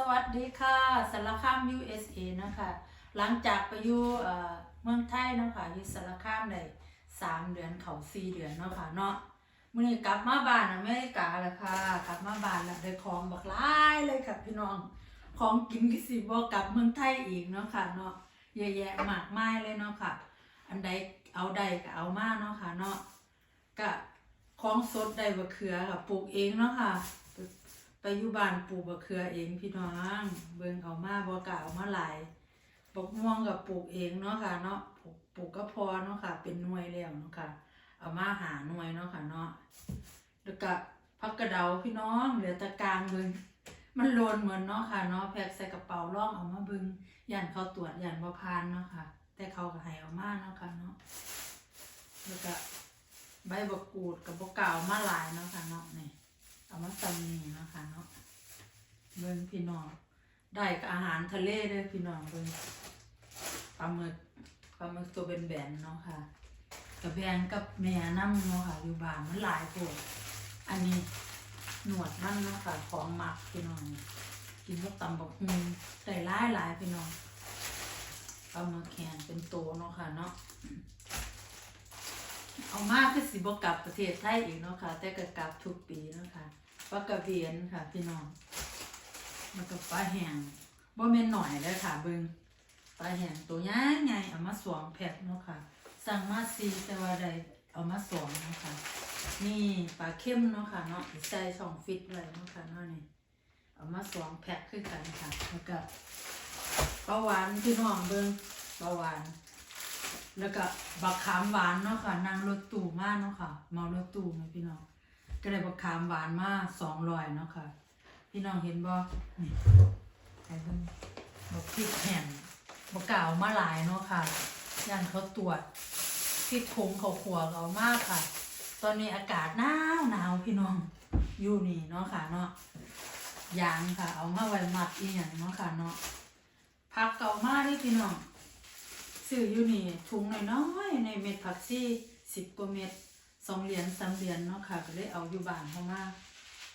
สวัสดีค่ะสารคาม USA นะคะหลังจากไปอยู่เมืองไทยเนาะค่ะอยู่สารคามได้สามเดือนเขาสี่เดือนเนาะค่ะเนาะมื่อนี้กลับมาบ้านอเมริกาแล้วค่ะ กลับมาบ้านแล้วได้ของบักลายเลยค่ะพี่น้องของกินกิสิบ่กลับเมืองไทยอีกเนาะค่ะเนาะเยอะแยะมากมายเลยเนาะค่ะ อันใดเอาใดก็เอามาเนาะค่ะเนาะก็ของสดได้บะเขือค่ะปลูกเองเนาะค่ะ ไปอยู่บ้านปลูกบะเขือเองพี่น้อง เบิ่งเอามาบ่กะเอามาหลายบกม่วงกับปลูกเองเนาะค่ะ เนาะปลูกปลูกก็พอเนาะค่ะ เป็นหน่วยแล้วเนาะค่ะ เอามาหาหน่วยเนาะค่ะเนาะแล้วก็พักกระเดาพี่น้องเหลือตะกางเบิ่งมันโลนเหมือนเนาะค่ะเนาะแพ็คใส่กระเป๋าล่องเอามาเบิ่งยันเขาตรวจยันบ่ผ่านเนาะค่ะ แต่เขาก็ให้เอามาเนาะค่ะเนาะแล้วก็ใบบกูดกับบ่กล่ามาหลายเนาะค่ะเนาะนี่ เอามาตำนี่เนาะคะเนาะเบิ่งพี่น้องได้กับอาหารทะเลเด้อพี่น้องเบิ่งปลาหมึกปลาหมึกตัวเป็นแบนเนาะค่ะกับแบนกับแม่น้ำเนาะค่ะ อยู่บ้านมันหลายโพดอันนี้หนวดมันเนาะค่ะของหมักพี่น้องกินกับตำบักฮุงได้หลายหลายพี่น้องเอามาแคนเป็นโตเนาะค่ะเนาะเอามากคือสิบกลับประเทศไทยอีกเนาะค่ะ แต่ก็กลับทุกปีเนาะค่ะ ปลากระเบียนค่ะ พี่น้องแล้วก็ปลาแห้งบ่แม่นหน่อยเลยค่ะเบิงปลาแห้งตัวใหญ่ใหญ่เอามาสวมแพ็คเนาะค่ะ สั่งมาซีแต่ว่าไดเอามาสวมเนาะค่ะนี่ปลาเข้มเนาะค่ะเนาะใส่ช่องฟิตไว้เนาะค่ะเนาะนี่เอามาสวมแพ็คคือกันค่ะแล้วก็ปลาหวานพี่น้องเบิงปลาหวานแล้วก็บักขามหวานเนาะค่ะนั่งรถตู้มากเนาะค่ะเมารถตู้ไหมพี่น้อง ก็เลยบักขามหวานมากสองรอยเนาะค่ะ พี่น้องเห็นบ่นี่ไอ้เพิ่นบักพริกแห้งบักกล่าวมาหลายเนาะค่ะย่านเขาตรวจพริกผงเขาขัวเขามากค่ะ ตอนนี้อากาศหนาวหนาวพี่น้องอยู่นี่เนาะค่ะเนาะยางค่ะ เอามาไว้มัดอีหยังเนาะค่ะเนาะพักเก่ามากนี่พี่น้องซื้ออยู่นี่ถุงน้อยๆในเม็ดผักซี่สิบกว่าเม็ด สองเหรียญสามเหรียญเนาะค่ะ ก็เลยเอาอยู่บ้านเข้ามา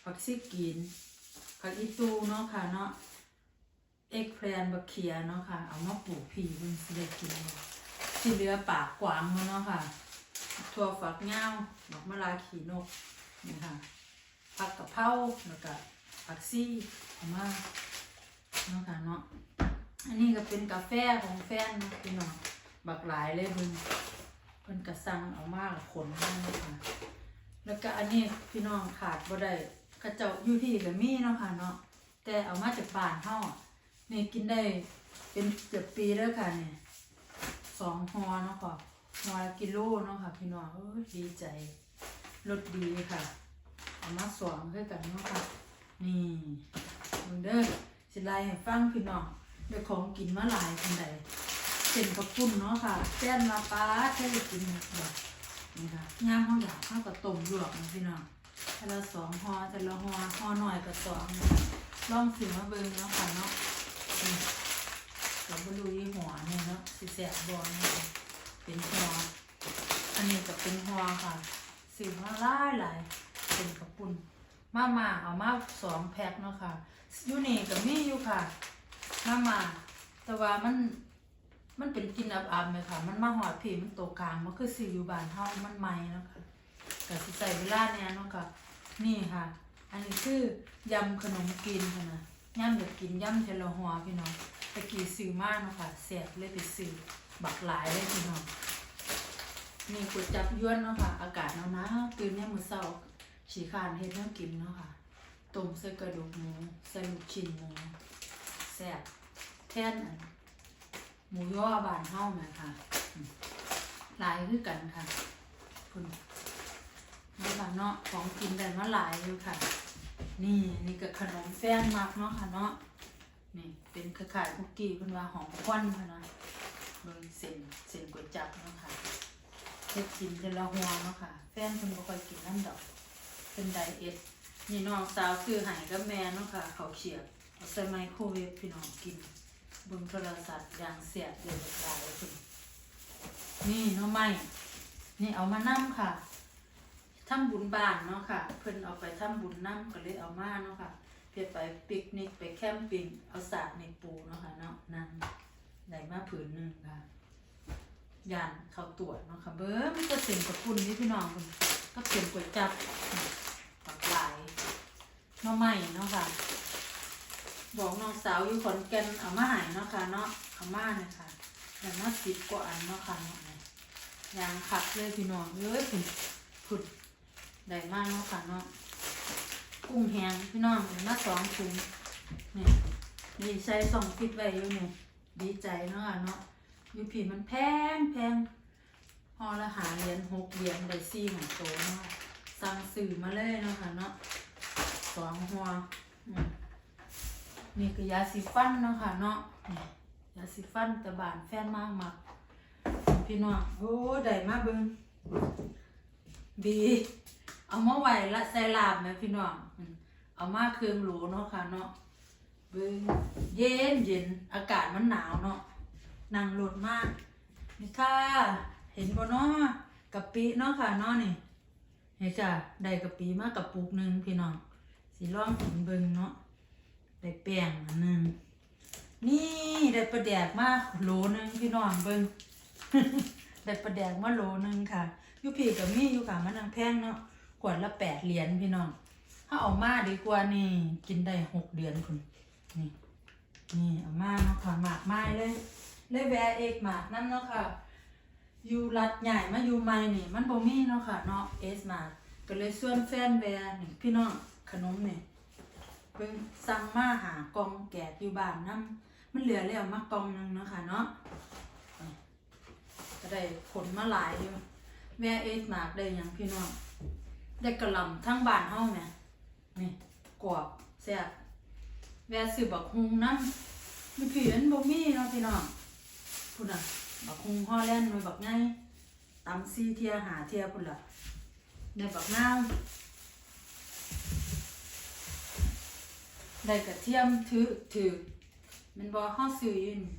ผักซี่กินผักอีตูเนาะค่ะเนาะเอ็กแพลนบักเขียเนาะค่ะ เอามาปลูกผีเพิ่นสิได้กินที่เหลือปากกวางเนาะค่ะถั่วฝักยาวดอกมะลาขีนกนี่ค่ะผักกะเพราแล้วก็ผักซี่เอามาเนาะค่ะเนาะอันนี้ก็เป็นกาแฟของแฟนนะพี่น้องบักหลายเลยเพิ่น เพิ่นกระสังเอามากขนมาเลยค่ะแล้วก็อันนี้พี่น้องขาดบ่ได้กระเจ้าอยู่ที่ก็มีเนาะค่ะเนาะแต่เอามาจากบ้านเฮานี่กินได้เป็นเกือบปีแล้วค่ะเนี่ยสองฮอเนาะค่ะฮอละกิโลเนาะค่ะ พี่น้องเอ้ยดีใจรสดีค่ะเอามาสวมให้กันเนาะค่ะนี่เบิ่งเด้อสิไลให้ฟังพี่น้องได้ของกินมาหลายคนใด เส้นกระปุ่นเนาะค่ะแป้นลาปลาแค่ได้กินแบบนี่ค่ะย่างข้าวหยาบข้าวกับต้มหยวกนะพี่น้องแต่ละสองห่อแต่ละห่อห่อหน่อยกับสองนะคะลองสิมาเบิ่งเนาะค่ะเนาะนี่กับบรูยี่หัวเนี่ยเนาะสิแสบบอลเนี่ยเป็นห่ออันนี้ก็เป็นห่อค่ะสิมาหลายหลายเป็นกระปุ่นมามาเอามาสองแพ็คเนาะค่ะยูนี่ก็มีอยู่ค่ะมามาแต่ว่ามัน มันเป็นกินอับๆไหมค่ะ มันมาหอดผีมันโตกลาง มันคือสีอยู่บานเฮามันไหม้เนาะค่ะก็สิใส่เวลาเนี่ยเนาะค่ะ นี่ค่ะ อันนี้คือยำขนมกินค่ะนะย่ำอยากกินย่ำเทลหัวพี่น้องตะกี้ซื้อมากเนาะค่ะแซ่บเลยไปซื้อบักหลายเลยพี่น้องนี่ก๋วยจับยวนเนาะค่ะ อากาศหนาวนะตื่นเนี่ยมือเช้าฉีคร้านเฮ็ดแนวกินเนาะค่ะต้มใส่กระดูกหมูใส่ลูกชิ้นหมูแซ่บแท่นอัน หมูย่อบานเฮ้านะค่ะหลายคือกันค่ะคุณนี่ค่ะเนาะของกินได้มาหลายอยู่ค่ะ นี่นี่ก็ขนมแป้งมักเนาะค่ะเนาะนี่เป็นคล้ายคุกกี้เพิ่นว่าหอมควันค่ะนะเบิ่งเส้นเส้นก๋วยจั๊บเนาะค่ะเฮ็ดกินแต่ละห่วงเนาะค่ะแฟนเพิ่นบ่ค่อยกินน้ำดอก เป็นไดเอทนี่น้องสาวซื้อให้กับแม่เนาะค่ะเขาเฉียบเอาใส่ไมโครเวฟพี่น้องกิน บนโทรศัพท์อย่างเสียดเลยหลายคุณนี่หน้องไม้นี่เอามานั่ค่ะทำบุญบ้านเนาะค่ะ เพิ่นเอาไปทำบุญนั่ก็เลยเอามาเนาะค่ะเพื่อไปปิกนิกไปแคมปิ้งเอาสากในปูเนาะค่ะเนาะนั่นได้มาผืนหนึ่งค่ะยานเขาตรวจเนาะค่ะเบิ้มก็เสียงกับคุณนี่พี่น้องคุณก็เสียงกวยจับปักหลายหน้อใหม่เนาะค่ะ บอกน้องสาวอยู่ขอนแก่นเอามาใหายเนาะค่ะเนาะเอามาเนี่ยค่ะแต่มาสิบกว่าอันเนาะค่ะเนาะยางขัดเลยพี่น้องเอ้ยผุดผุดได้มากเนาะค่ะเนาะกุ้งแห้งพี่น้องเอามาสองถุงนี่นี่ใช้สองฟิตไว้อยู่เนี่ยดีใจเนาะค่ะเนาะอยู่ผีมันแพงแพงพอละหาเหรียญหกเหรียญได้ซี่ของโตเนาะสั่งสื่อมาเลยเนาะค่ะเนาะสองหัวอืม นี่คือยาสีฟันเนาะค่ะเนาะนี่ยาสีฟันตะบานแฟนมากมากพี่น้องโอ้ได้มาเบิ่งดีเอามาไว้ละใส่ลาบแม่พี่น้องเอามาเครื่องหลเนาะค่ะเนาะเบิ่งเย็นเย็นอากาศมันหนาวเนาะนั่งรถมากนี่ค่ะเห็นบ่เนาะกะปิเนาะค่ะเนาะนี่เห็นจ้ะได้กะปิมากกับปุกหนึงพี่น้องสิลองกินเบิ่งเนาะ ได้แป้งอันนึงนี่ได้ปลาแดกมาโหลนึงพี่น้องเบิ่งได้ปลาแดกมาโหลนึงค่ะยูพีกับมี่ยู่ค่ะมันนางแพงเนาะขวดละแปดเหรียญพี่น้องถ้าเอามาดีกว่านี่ กินได้หกเดือนคุณนี่นี่เอามาเนาะค่ะหมากไม้เลย เลยแวเอกหมากนั่นเนาะค่ะยูรัดใหญ่มาอยู่ใหม่นี่ มันบ่มีเนาะค่ะเนาะเอสมาก็เลยส่วนแฟนแวะนี่พี่น้องขนมเนี่ย เพิ่งสั่งมาหากองแกะอยู่บ้านนํมันเหลือแล้วมากองหนึงเนาะค่ะเนาะก็ได้ผลมาหลายอยู่แม่เอ็ดมากได้ยังพี่น้องได้กระหลำทั้งบ้านเฮาแหม่นี่กรอบแซ่บแม่ซื้อบักฮุงน้ำมีผีอันบ่มีเนาะพี่น้องพุ่นน่ะบักฮุงฮอลแลนด์ไว้บักไงตำซี่เทียหาเทียพุ่นล่ะได้บักนาว ได้กระเทียมถือถือมันบอกข้าซื้ออยู่นี่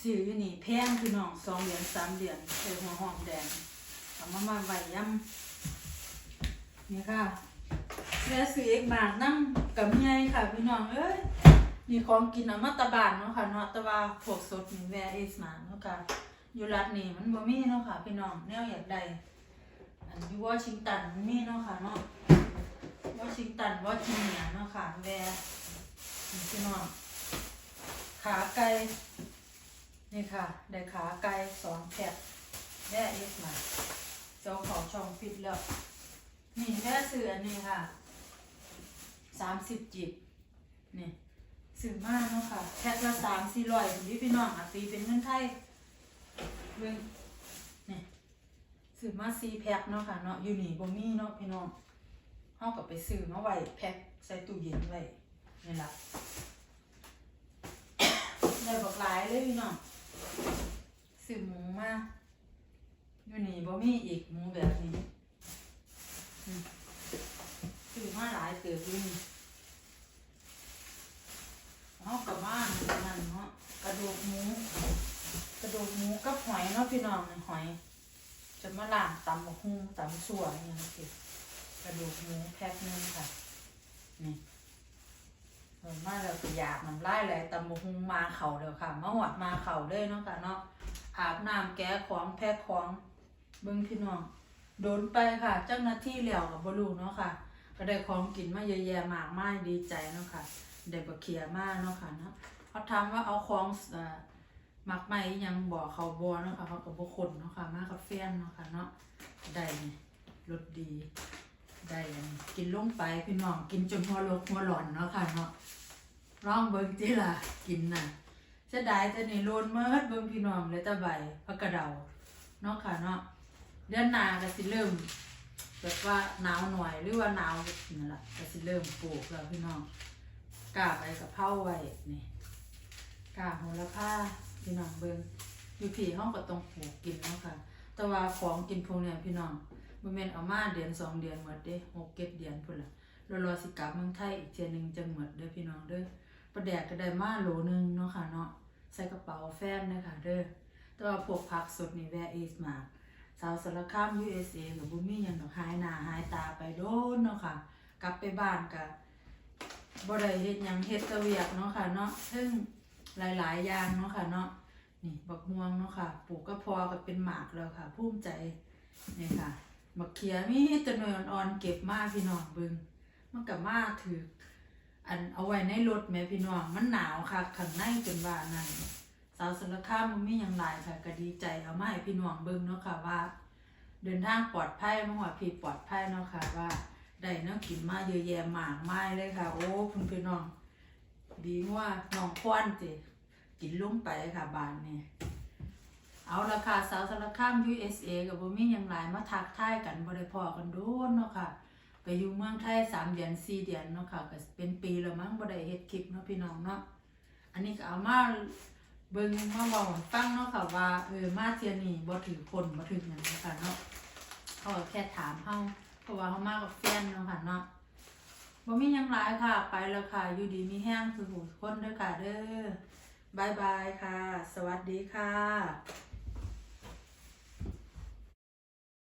ซื้ออยู่นี่แพงพี่น้องสองเหรียญสามเหรียญใส่หัวหอมแดงเอามามาไว้ย่ำนี่ค่ะแล้วซื้อเอกบาทนั่งกับเมียค่ะพี่น้องเอ้ยนี่ของกินเอามาตะบานเนาะค่ะเนาะต่ว่าพวกสดนี่แวร์เอสมาเนาะค่ะอยู่รัฐนี่มันบ่มีเนาะค่ะพี่น้องแนวอยากได้อันอยู่วอชิงตันมันมีเนาะค่ะเนาะ วอชิงตันวอชิเนียเนาะค่ะแวร์นี่พี่น้องขาไก่นี่ค่ะได้ขาไก่สองแผ่นแม่เอ็กมาเจ้าของช่องฟิตแล้วนี่แม่ซื้ออันนี้ค่ะสามสิบจิบนี่ซื้อมากเนาะค่ะแพ็คละสามสี่ร้อยพี่พี่น้องอะตีเป็นเงินไทยเบิ่งนี่ซื้อมาสี่แพ็คเนาะค่ะเนาะอยู่นี่บ่มีเนาะพี่น้อง เฮากับไปซื้อมาไว้แพ็คใส่ตู้เย็นไว้นี่ล่ะได้บอกหลายเลยพี่น้องซื้อหมูมาอยู่นี่บ่มีอีกหมูแบบนี้ซื้อมาหลายเติบอยู่นี่เฮากับบ้านนั่นเนาะกระดูกหมูกระดูกหมูกับหอยเนาะพี่น้องนี่หอยจะมาล้างตำบักหุ่งตำสั่วอย่างเงี้ย กระดูกหมูแพ็คหนึงค่ะ นี่เห็นมาแล้วก็อยากน้ำลายไหลตำบักหุงมาเข่าเดียวค่ะมาหอดมาเข่าเลยเนาะค่ะเนาะอาบน้ำแก้ของแพ็คของเบิ้งพี่น้องโดนไปค่ะเจ้าหน้าที่เหลี่ยวกับบรูเนาะค่ะ ก็ได้ของกินมาเยอะแยะมากมายดีใจเนาะค่ะได้บะเคียมากเนาะค่ะเนาะเขาถาว่าเอาของมักไหมยังบอกเขาบอเนาะค่ะเขากับบุคนเนาะค่ะ มากับแฟนเนาะค่ะเนาะได้รสดี ได้อันกินลงไปพี่น้องกินจนหัวลกหัวหลอนเนาะค่ะเนาะร้องเบิ่งจิล่ะกินน่ะเสียดายแต่นี่โลนเมิดเบิ่งพี่น้องเลยตะใบพักกระเดาเนาะค่ะเนาะเดือนหน้าก็สิเริ่มแบบว่าหนาวหน่อยหรือว่าหนาวนั่นแหละก็สิเริ่มปลูกแล้วพี่น้องกล้าไปกับเผาไว้นี่กล้าโหระพาพี่น้องเบิ่งอยู่พี่ห้องก็ต้องปลูกกินเนาะค่ะ แต่ว่าของกินพวกเนี้ยพี่น้อง บ่แม่นเอามาเดือนสองเดือนหมดเด้หกเก็ดเดือนพุ่นล่ะรอรอสิกลับเมืองไทยอีกเทื่อนึงจังหมดเด้อพี่น้องเด้อปลาแดกก็ได้มาโหลหนึงเนาะค่ะเนาะใส่กระเป๋าแฟนเด้อค่ะเด้อแต่ว่าพวกผักสดนี่แวะอีสมาสาวสารคาม USA ก็บ่มีหยังดอกหายหน้าหายตาไปโดนเนาะค่ะ กลับไปบ้านก็บ่ได้เฮ็ดหยังเฮ็ดตะเวียกเนาะค่ะเนาะซึ่งหลายๆอย่างเนาะค่ะเนาะนี่บักม่วงเนาะค่ะปลูกก็พอก็เป็นหมากแล้วค่ะภูมิใจนี่ค่ะ บักเขียมีแต่หน่วยอ่อนๆเก็บมาพี่น้องเบิงมันก็มาถืออันเอาไว้ในรถแม่พี่น้องมันหนาวค่ะข้างในจนว่านั่นสาวสารคามมันมีหยังหลายค่ะก็ดีใจเอามาให้พี่น้องเบิงเนาะค่ะว่า เดินทางปลอดภัยมาหอดพี่ปลอดภัยเนาะค่ะว่าได้เนาะกินมาเยอะแยะมากมายเลยค่ะ โอ้คุณพี่น้อง ดีว่าน้องควันจิกินลงไปค่ะบานเนี่ย เอาราคาสาวสารคาม USA กับบ่มีหยังหลายมาทักทายกันบ่ได้พอกันโดนเนาะค่ะ ไปอยู่เมืองไทยสามเดือนสี่เดือนเนาะค่ะก็เป็นปีแล้วมั้งบ่ได้เฮ็ดคลิปเนาะพี่น้องเนาะอันนี้ก็เอามาเบิ่งมาเว้าให้งเนาะค่ะว่าเออมาเที่ยนี้บ่ถือคนบ่ถือหยังเนาะค่ะเนาะเขาแค่ถามเฮาเพราะว่าเฮามากับแฟนเนาะค่ะเนาะบ่มีหยังหลายค่ะ ไปแล้วค่ะ อยู่ดีมีแห้งสุขทุกคนเด้อค่ะเด้อบายบายค่ะ สวัสดีค่ะ